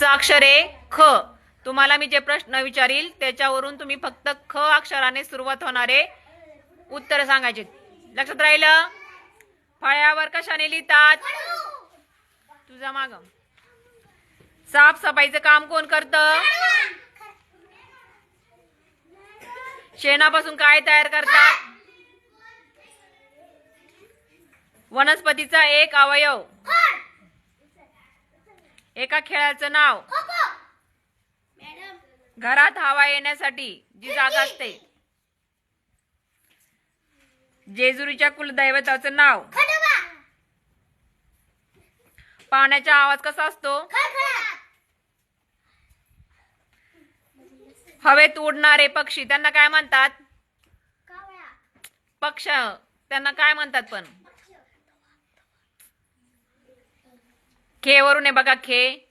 चं अक्षर आहे ख. तुम्हाला मी जे प्रश्न विचारील त्याच्यावरून तुम्ही फक्त ख अक्षराने सुरुवात होणारे उत्तर सांगायचे लक्षात राहिलं? फळ्यावर कशाने लिहितात? तुझा माग. साफसफाईचं काम कोण करतं? शेणापासून काय तयार करतात? वनस्पतीचा एक अवयव. एका खेळाचं नाव घरात हवा येण्यासाठी जी जागा असते. जेजुरीच्या कुलदैवताचं नाव. पाण्याचा आवाज कसा असतो? हवेत उडणारे पक्षी त्यांना काय म्हणतात? पक्ष. त्यांना काय म्हणतात पण? खे वरून आहे बघा खे